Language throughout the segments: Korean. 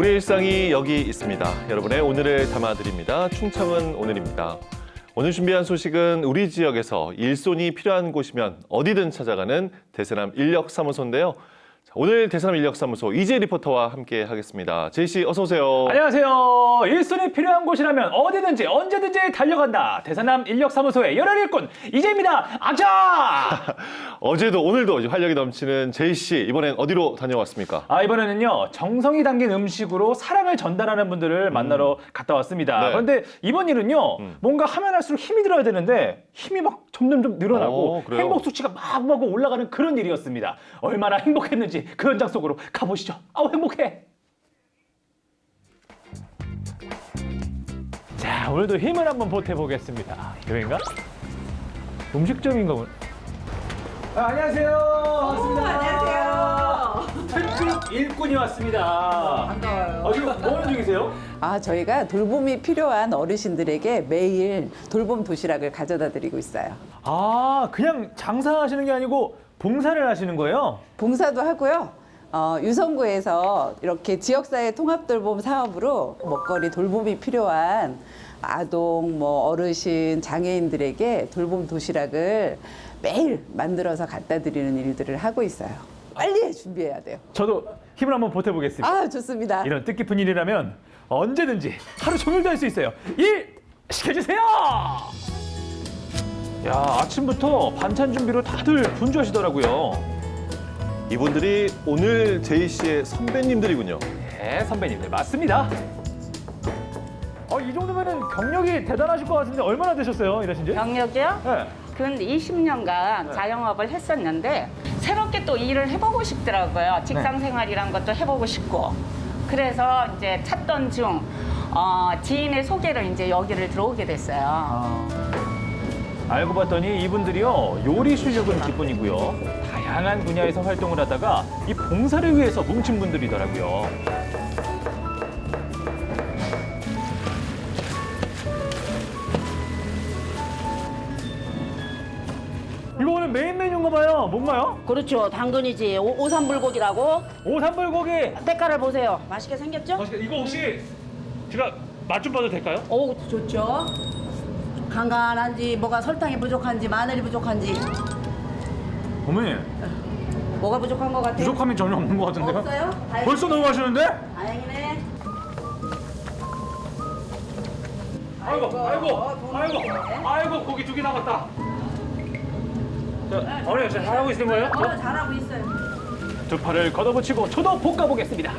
우리의 일상이 여기 있습니다. 여러분의 오늘을 담아드립니다. 충청은 오늘입니다. 오늘 준비한 소식은 우리 지역에서 일손이 필요한 곳이면 어디든 찾아가는 대세남 인력사무소인데요. 자, 오늘 대세남 인력사무소 이재 리포터와 함께 하겠습니다. 제이 씨 어서 오세요. 안녕하세요. 일손이 필요한 곳이라면 어디든지 언제든지 달려간다. 대사남 인력사무소의 열혈 일꾼 이재입니다. 아자! 어제도 오늘도 활력이 넘치는 제이 씨 이번엔 어디로 다녀왔습니까? 아 이번에는요 정성이 담긴 음식으로 사랑을 전달하는 분들을 만나러 갔다 왔습니다. 네. 그런데 이번 일은요 뭔가 하면 할수록 힘이 들어야 되는데 힘이 막 점점 좀 늘어나고 어, 그래요? 행복 수치가 막 막 올라가는 그런 일이었습니다. 얼마나 행복했는지 그 현장 속으로 가보시죠. 아우 행복해. 자 오늘도 힘을 한번 보태보겠습니다. 여긴가? 음식점인가 보네. 아, 안녕하세요. 반갑습니다. 특급 일꾼이 왔습니다. 반가워요. 아, 지금 뭐 하는 중이세요? 아, 저희가 돌봄이 필요한 어르신들에게 매일 돌봄 도시락을 가져다 드리고 있어요. 아, 그냥 장사하시는 게 아니고 봉사를 하시는 거예요? 봉사도 하고요. 어, 유성구에서 이렇게 지역사회 통합 돌봄 사업으로 먹거리 돌봄이 필요한 아동, 뭐 어르신, 장애인들에게 돌봄 도시락을 매일 만들어서 갖다 드리는 일들을 하고 있어요. 빨리 준비해야 돼요. 저도 힘을 한번 보태보겠습니다. 아, 좋습니다. 이런 뜻깊은 일이라면 언제든지 하루 종일도 할 수 있어요. 일 시켜주세요! 야, 아침부터 반찬 준비로 다들 분주하시더라고요. 이분들이 오늘 제이 씨의 선배님들이군요. 네, 선배님들 맞습니다. 어, 이 정도면은 경력이 대단하실 것 같은데 얼마나 되셨어요, 일하신 지? 경력이요? 네. 근 20년간 자영업을 했었는데 새롭게 또 일을 해보고 싶더라고요. 직장 생활이란 것도 해보고 싶고 그래서 이제 찾던 중 어, 지인의 소개로 이제 여기를 들어오게 됐어요. 아, 알고 봤더니 이분들이요 요리 실력은 기본이고요 다양한 분야에서 활동을 하다가 이 봉사를 위해서 뭉친 분들이더라고요. 이거 오늘 메인 메뉴인가 봐요. 뭔가요? 그렇죠. 당근이지. 오, 오삼불고기라고. 오삼불고기. 색깔을 보세요. 맛있게 생겼죠? 이거 혹시 제가 맛 좀 봐도 될까요? 오, 좋죠. 간간한지, 뭐가 설탕이 부족한지, 마늘이 부족한지, 어머니 뭐가 부족한 것 같아요? 부족함이 전혀 없는 것 같은데요? 없어요? 다행이네. 벌써 넘어가시는데? 다행이네. 아이고, 아이고, 돈 아이고, 주네. 아이고, 고기 두 개 남았다. 저, 어머니, 저 잘하고 있는 거예요? 어, 잘하고 있어요. 두 팔을 걷어붙이고 저도 볶아보겠습니다.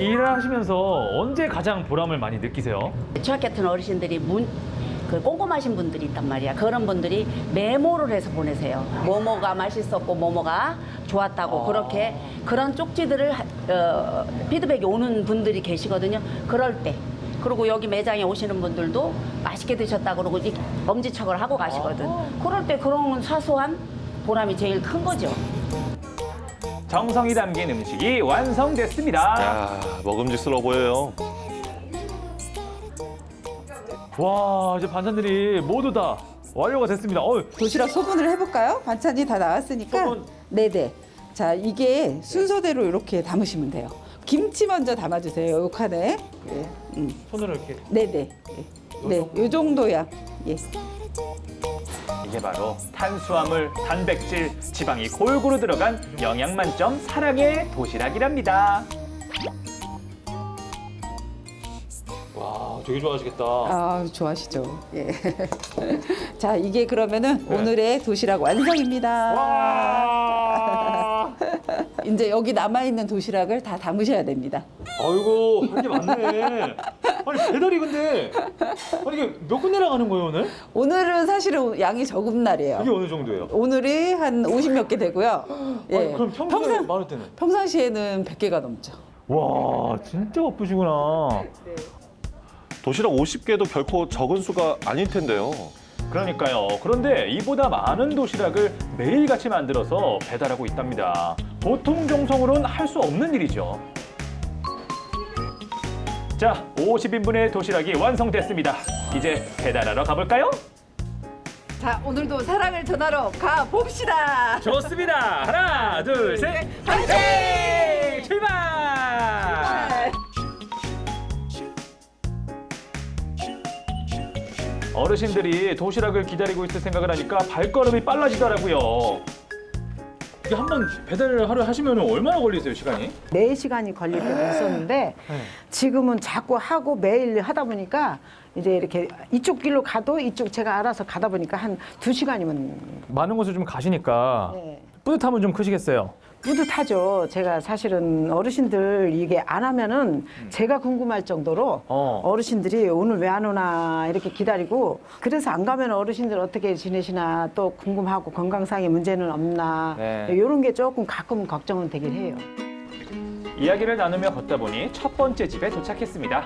일을 하시면서 언제 가장 보람을 많이 느끼세요? 취학 같은 어르신들이 문, 그 꼼꼼하신 분들이 있단 말이야. 그런 분들이 메모를 해서 보내세요. 뭐뭐가 맛있었고 뭐뭐가 좋았다고 그렇게 그런 쪽지들을 하- 어, 피드백이 오는 분들이 계시거든요. 그럴 때. 그리고 여기 매장에 오시는 분들도 맛있게 드셨다 그러고 이 엄지척을 하고 가시거든. 그럴 때 그런 사소한 보람이 제일 큰 거죠. 정성이 담긴 음식이 완성됐습니다. 야 먹음직스러워 보여요. 와, 이제 반찬들이 모두 다 완료가 됐습니다. 어, 도시락 소분을 해볼까요? 반찬이 다 나왔으니까. 소분. 네네. 자, 이게 순서대로 이렇게 담으시면 돼요. 김치 먼저 담아주세요. 요 칸에. 예. 음. 손으로 이렇게. 네네. 예. 네, 요 정도야. 예. 이게 바로 탄수화물, 단백질, 지방이 골고루 들어간 영양 만점 사랑의 도시락이랍니다. 와, 되게 좋아하시겠다. 아, 좋아하시죠. 예. 자, 이게 그러면은 오늘의 도시락 완성입니다. 와! 이제 여기 남아있는 도시락을 다 담으셔야 됩니다. 아이고, 할 게 많네. 아니, 배달이 근데, 아니, 이게 몇 군데나 가는 거예요, 오늘? 오늘은 사실은 양이 적은 날이에요. 이게 어느 정도예요? 오늘이 한 50 몇 개 되고요. 예. 아니, 그럼 평소에 많을 때는? 평상시에는 100개가 넘죠. 와, 진짜 바쁘시구나. 도시락 50개도 결코 적은 수가 아닐 텐데요. 그러니까요. 그런데 이보다 많은 도시락을 매일같이 만들어서 배달하고 있답니다. 보통 정성으로는 할 수 없는 일이죠. 자, 50인분의 도시락이 완성됐습니다. 이제 배달하러 가볼까요? 자, 오늘도 사랑을 전하러 가 봅시다. 좋습니다. 하나, 둘, 셋, 화이팅! 출발! 어르신들이 도시락을 기다리고 있을 생각을 하니까 발걸음이 빨라지더라고요. 이게 한 번 배달을 하루 하시면 얼마나 걸리세요, 시간이? 4시간이 걸릴 때가 있었는데 지금은 자꾸 하고 매일 하다 보니까 이제 이렇게 이쪽 길로 가도 이쪽 제가 알아서 가다 보니까 한 2시간이면 많은 곳을 좀 가시니까 네. 뿌듯함은 좀 크시겠어요. 뿌듯하죠. 제가 사실은 어르신들 이게 안 하면은 제가 궁금할 정도로 어. 어. 르신들이 오늘 왜 안 오나 이렇게 기다리고 그래서 안 가면 어르신들 어떻게 지내시나 또 궁금하고 건강상의 문제는 없나 네. 이런 게 조금 가끔 걱정은 되긴 해요. 이야기를 나누며 걷다 보니 첫 번째 집에 도착했습니다.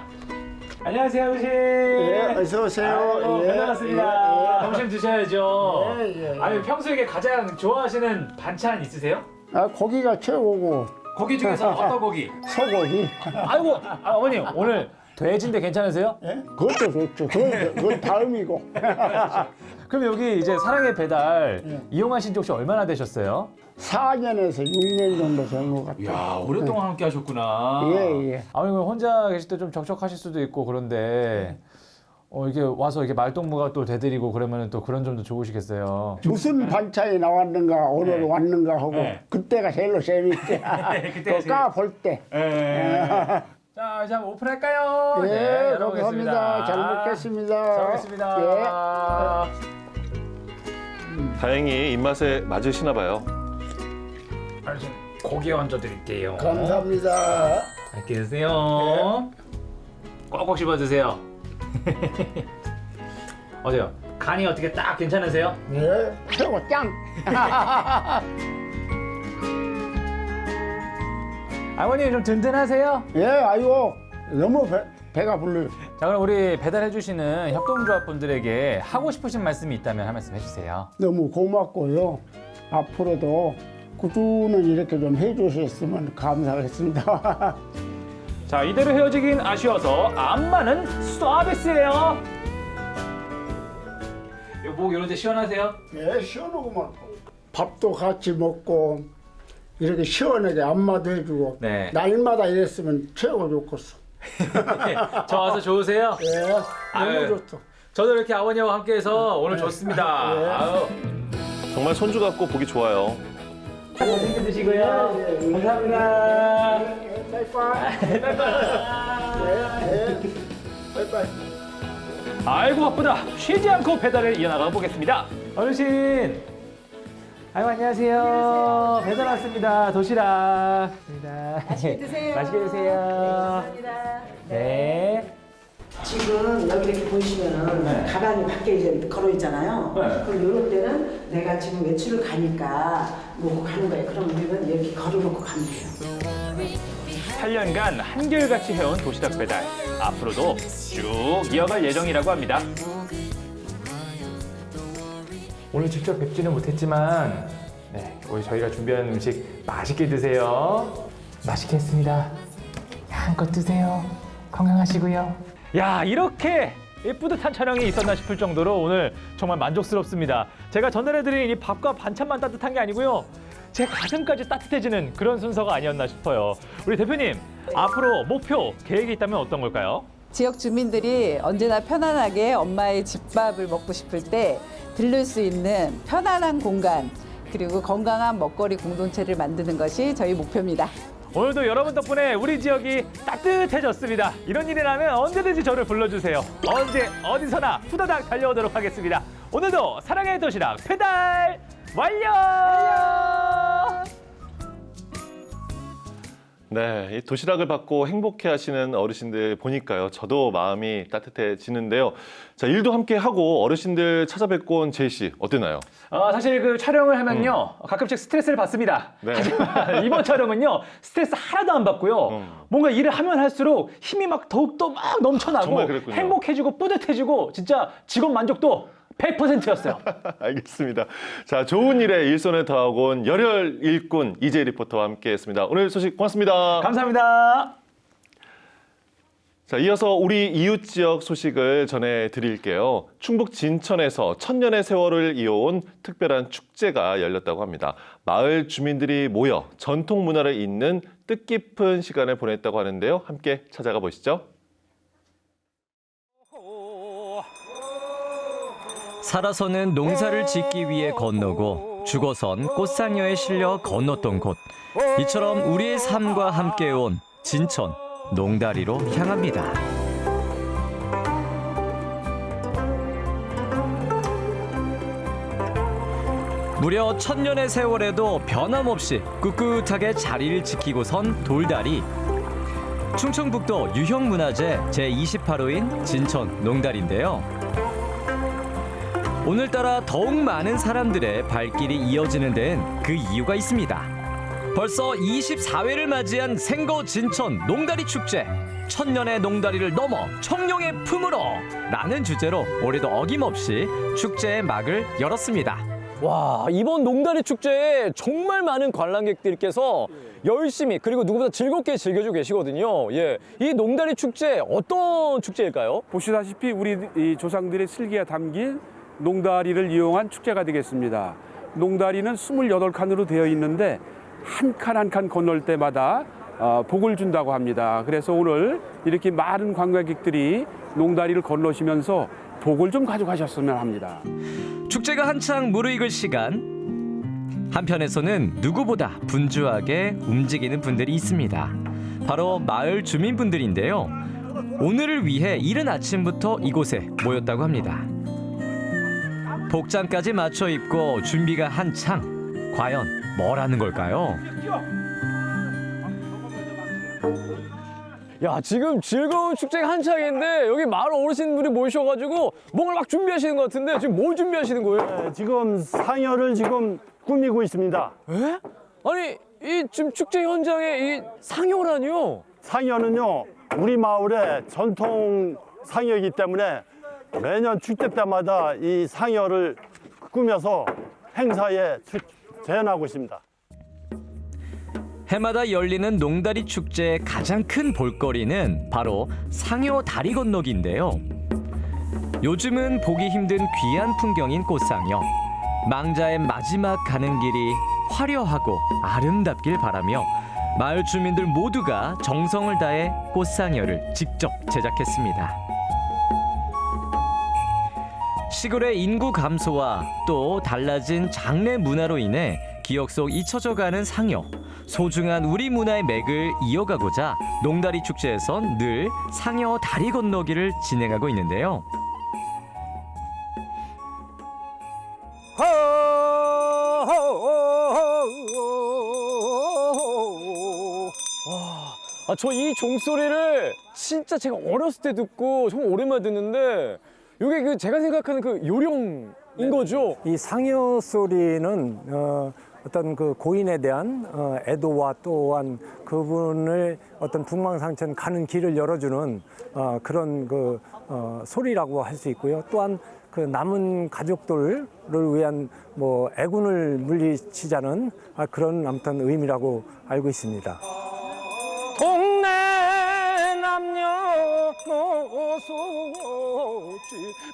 안녕하세요, 아버지. 예, 어서 오세요. 아이고, 예, 반갑습니다. 예, 예. 점심 드셔야죠. 예, 예. 아니 평소에 가장 좋아하시는 반찬 있으세요? 아, 고기가 최고고 고기 중에서 어떤 고기? 소고기. 아이고 아, 어머님 오늘 돼지인데 괜찮으세요? 예? 그것도 좋죠. 그건, 그건 다음이고. 그럼 여기 이제 사랑의 배달 이용하신 지 혹시 얼마나 되셨어요? 4년에서 6년 정도 된 것 같아요. 야 오랫동안 함께 하셨구나. 예, 예. 아니 그럼 혼자 계실 때 좀 적적하실 수도 있고 그런데 어 이게 와서 이렇게 말동무가 또 되드리고 그러면 또 그런 점도 좋으시겠어요. 무슨 반찬이 나왔는가, 오늘 네. 왔는가 하고, 네. 그때가 제일로 재밌대. 그때가 제일- 까볼 때. 자 이제 한번 오픈할까요? 예, 열어보겠습니다. 감사합니다. 잘 먹겠습니다. 잘 먹겠습니다. 다행히 입맛에 맞으시나 봐요. 아니, 좀 고기 얹어 드릴게요. 예, 감사합니다. 맛있게 드세요. 꼭꼭 씹어 드세요. 어때요? 간이 어떻게 딱 괜찮으세요? 예, 최고 짱. 아버님 좀 든든하세요? 예, 아이고, 너무 배, 배가 불러요. 자 그럼 우리 배달해 주시는 협동조합 분들에게 하고 싶으신 말씀이 있다면 한 말씀 해주세요. 너무 고맙고요. 앞으로도 꾸준히 이렇게 좀 해주셨으면 감사하겠습니다. 자 이대로 헤어지긴 아쉬워서 안마는 서비스예요. 목 이런 데 시원하세요? 예, 시원하고만. 밥도 같이 먹고 이렇게 시원하게 안마도 해주고 네. 날마다 이랬으면 최고 좋겠어. 저 와서 좋으세요? 예, 너무 아유. 좋다. 저도 이렇게 아버님하고 함께해서 오늘 좋습니다. 네. 아유. 정말 손주 같고 보기 좋아요. 맛있게 드시고요. 감사합니다. 빠이빠이. 예, 예. 빠이빠이. 아이고 바쁘다. 쉬지 않고 배달을 이어나가 보겠습니다. 어르신. 아이고 안녕하세요. 배달 왔습니다. 도시락. 맛있게 드세요. 맛있게 드세요. 네. 지금 여기 이렇게 보시면은 가방이 밖에 이제 걸어 있잖아요. 네. 그럼 이럴 때는 내가 지금 외출을 가니까 놓고 가는 거예요. 그럼 우리는 이렇게 걸어놓고 가면 돼요. 8년간 한결같이 해온 도시락 배달. 앞으로도 쭉 이어갈 예정이라고 합니다. 오늘 직접 뵙지는 못했지만 네, 오늘 저희가 준비한 음식 맛있게 드세요. 맛있게 했습니다. 한껏 드세요. 건강하시고요. 야 이렇게 이 뿌듯한 촬영이 있었나 싶을 정도로 오늘 정말 만족스럽습니다. 제가 전달해드린 이 밥과 반찬만 따뜻한 게 아니고요. 제 가슴까지 따뜻해지는 그런 순서가 아니었나 싶어요. 우리 대표님 앞으로 목표 계획이 있다면 어떤 걸까요? 지역 주민들이 언제나 편안하게 엄마의 집밥을 먹고 싶을 때 들를 수 있는 편안한 공간 그리고 건강한 먹거리 공동체를 만드는 것이 저희 목표입니다. 오늘도 여러분 덕분에 우리 지역이 따뜻해졌습니다. 이런 일이라면 언제든지 저를 불러주세요. 언제 어디서나 후다닥 달려오도록 하겠습니다. 오늘도 사랑의 도시락 배달 완료! 네, 이 도시락을 받고 행복해 하시는 어르신들 보니까요. 저도 마음이 따뜻해지는데요. 자, 일도 함께 하고 어르신들 찾아뵙고 온 제이 씨 어땠나요? 어, 사실 그 촬영을 하면요 가끔씩 스트레스를 받습니다. 네. 하지만 이번 촬영은요 스트레스 하나도 안 받고요. 음. 뭔가 일을 하면 할수록 힘이 막 더욱 더 막 넘쳐나고 정말 그랬군요. 행복해지고 뿌듯해지고 진짜 직업 만족도 100%였어요. 알겠습니다. 자, 좋은 일에 일손을 더하고 온 열혈 일꾼 이재 리포터와 함께했습니다. 오늘 소식 고맙습니다. 감사합니다. 자, 이어서 우리 이웃 지역 소식을 전해 드릴게요. 충북 진천에서 천년의 세월을 이어온 특별한 축제가 열렸다고 합니다. 마을 주민들이 모여 전통 문화를 잇는 뜻깊은 시간을 보냈다고 하는데요. 함께 찾아가 보시죠. 살아서는 농사를 짓기 위해 건너고 죽어선 꽃상여에 실려 건넜던 곳. 이처럼 우리의 삶과 함께 온 진천 농다리로 향합니다. 무려 천년의 세월에도 변함없이 꿋꿋하게 자리를 지키고 선 돌다리. 충청북도 유형문화재 제28호인 진천 농다리인데요. 오늘따라 더욱 많은 사람들의 발길이 이어지는 데는 그 이유가 있습니다. 벌써 24회를 맞이한 생거 진천 농다리 축제. 천년의 농다리를 넘어 청룡의 품으로 라는 주제로 올해도 어김없이 축제의 막을 열었습니다. 와 이번 농다리 축제에 정말 많은 관람객들께서 열심히 그리고 누구보다 즐겁게 즐겨주고 계시거든요. 예, 이 농다리 축제 어떤 축제일까요? 보시다시피 우리 이 조상들의 슬기가 담긴 농다리를 이용한 축제가 되겠습니다. 농다리는 28칸으로 되어 있는데 한 칸 한 칸 건널 때마다 어, 복을 준다고 합니다. 그래서 오늘 이렇게 많은 관광객들이 농다리를 건너시면서 복을 좀 가져가셨으면 합니다. 축제가 한창 무르익을 시간 한편에서는 누구보다 분주하게 움직이는 분들이 있습니다. 바로 마을 주민분들인데요. 오늘을 위해 이른 아침부터 이곳에 모였다고 합니다. 복장까지 맞춰 입고 준비가 한창. 과연 뭘 하는 걸까요? 야 지금 즐거운 축제가 한창인데 여기 마을 어르신 분이 모이셔가지고 뭔가 막 준비하시는 것 같은데 지금 뭘 준비하시는 거예요? 네, 지금 상여를 지금 꾸미고 있습니다. 에? 아니 이 지금 축제 현장에 이 상여라니요? 상여는요, 우리 마을의 전통 상여이기 때문에 매년 축제 때마다 이 상여를 꾸며서 행사에 출- 재현하고 있습니다. 해마다 열리는 농다리 축제의 가장 큰 볼거리는 바로 상여 다리 건너기인데요. 요즘은 보기 힘든 귀한 풍경인 꽃상여. 망자의 마지막 가는 길이 화려하고 아름답길 바라며 마을 주민들 모두가 정성을 다해 꽃상여를 직접 제작했습니다. 시골의 인구 감소와 또 달라진 장례 문화로 인해 기억 속 잊혀져 가는 상여. 소중한 우리 문화의 맥을 이어가고자 농다리 축제에선 늘 상여 다리 건너기를 진행하고 있는데요. 아, 저 이 종소리를 진짜 제가 어렸을 때 듣고 정말 오랜만에 듣는데 이게 그 제가 생각하는 그 요령인 거죠? 이 상여 소리는 어, 어떤 그 고인에 대한 어, 애도와 또한 그분을 어떤 북망상천 가는 길을 열어주는 어, 그런 그 어, 소리라고 할 수 있고요. 또한 그 남은 가족들을 위한 뭐 애군을 물리치자는 아, 그런 아무튼 의미라고 알고 있습니다. 동네 노소지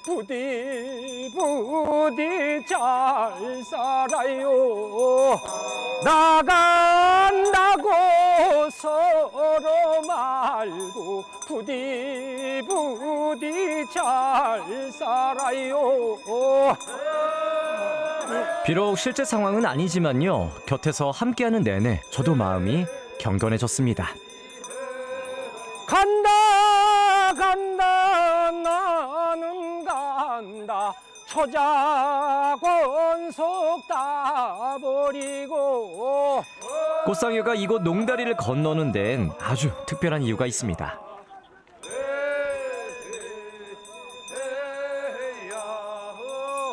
부디 부디 잘 살아요 나간다고 서로 말고 부디 부디 잘 살아요 비록 실제 상황은 아니지만요. 곁에서 함께하는 내내 저도 마음이 경건해졌습니다. 간다 간다 나는 간다 초자권속 다 버리고 꽃상여가 이곳 농다리를 건너는 데엔 아주 특별한 이유가 있습니다.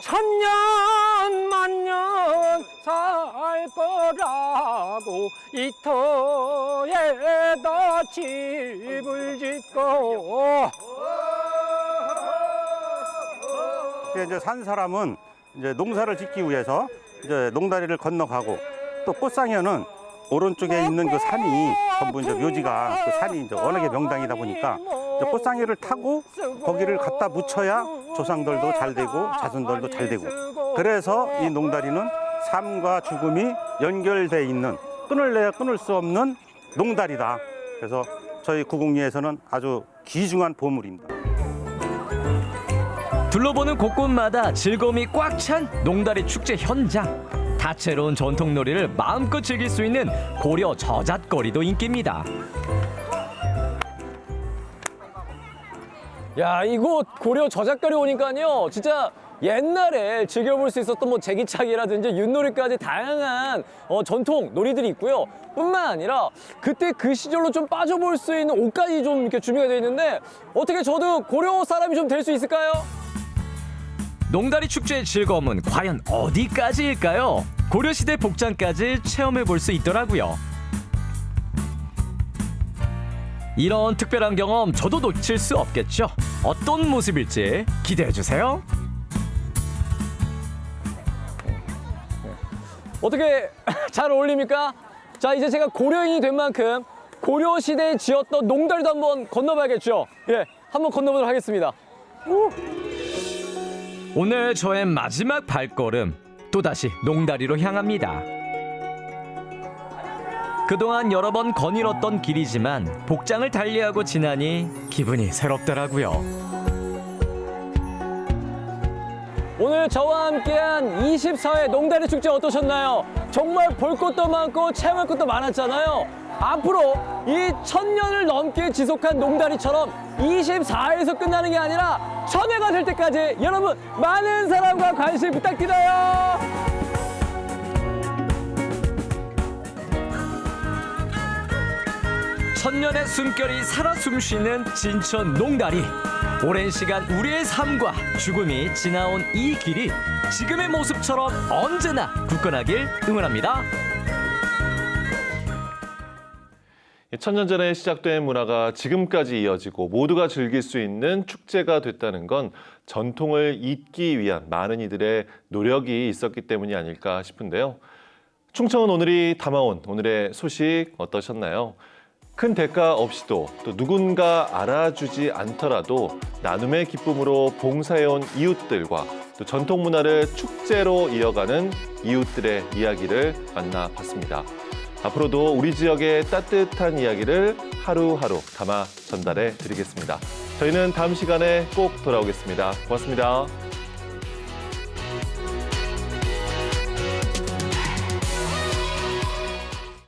천년 만년 살 거라고 이 터에다 집을 짓고. 이제 산 사람은 이제 농사를 짓기 위해서 이제 농다리를 건너가고 또 꽃상여는 오른쪽에 있는 그 산이 전부 이제 묘지가 그 산이 이제 워낙에 명당이다 보니까 이제 꽃상여를 타고 거기를 갖다 묻혀야 조상들도 잘 되고 자손들도 잘 되고. 그래서 이 농다리는 삶과 죽음이 연결돼 있는 끊을래야 끊을 수 없는 농다리다. 그래서 저희 구공리에서는 아주 귀중한 보물입니다. 둘러보는 곳곳마다 즐거움이 꽉 찬 농다리 축제 현장. 다채로운 전통놀이를 마음껏 즐길 수 있는 고려 저잣거리도 인기입니다. 야 이곳 고려 저작거리 오니까요 진짜 옛날에 즐겨볼 수 있었던 뭐 제기차기라든지 윷놀이까지 다양한 어, 전통 놀이들이 있고요 뿐만 아니라 그때 그 시절로 좀 빠져볼 수 있는 옷까지 좀 이렇게 준비가 되어 있는데 어떻게 저도 고려 사람이 좀 될 수 있을까요? 농다리 축제의 즐거움은 과연 어디까지일까요? 고려시대 복장까지 체험해 볼 수 있더라고요. 이런 특별한 경험 저도 놓칠 수 없겠죠. 어떤 모습일지 기대해 주세요. 어떻게 잘 어울립니까? 자 이제 제가 고려인이 된 만큼 고려 시대에 지었던 농다리도 한번 건너봐야겠죠. 예, 한번 건너보도록 하겠습니다. 오늘 저의 마지막 발걸음 또다시 농다리로 향합니다. 그동안 여러 번 거닐었던 길이지만 복장을 달리하고 지나니 기분이 새롭더라고요. 오늘 저와 함께한 24회 농다리 축제 어떠셨나요? 정말 볼 것도 많고 체험할 것도 많았잖아요. 앞으로 이 천년을 넘게 지속한 농다리처럼 24회에서 끝나는 게 아니라 천회가 될 때까지 여러분 많은 사랑과 관심 부탁드려요. 천년의 숨결이 살아 숨쉬는 진천 농다리. 오랜 시간 우리의 삶과 죽음이 지나온 이 길이 지금의 모습처럼 언제나 굳건하길 응원합니다. 천년 전에 시작된 문화가 지금까지 이어지고 모두가 즐길 수 있는 축제가 됐다는 건 전통을 잇기 위한 많은 이들의 노력이 있었기 때문이 아닐까 싶은데요. 충청은 오늘이 담아온 오늘의 소식 어떠셨나요? 큰 대가 없이도 또 누군가 알아주지 않더라도 나눔의 기쁨으로 봉사해온 이웃들과 또 전통 문화를 축제로 이어가는 이웃들의 이야기를 만나봤습니다. 앞으로도 우리 지역의 따뜻한 이야기를 하루하루 담아 전달해 드리겠습니다. 저희는 다음 시간에 꼭 돌아오겠습니다. 고맙습니다.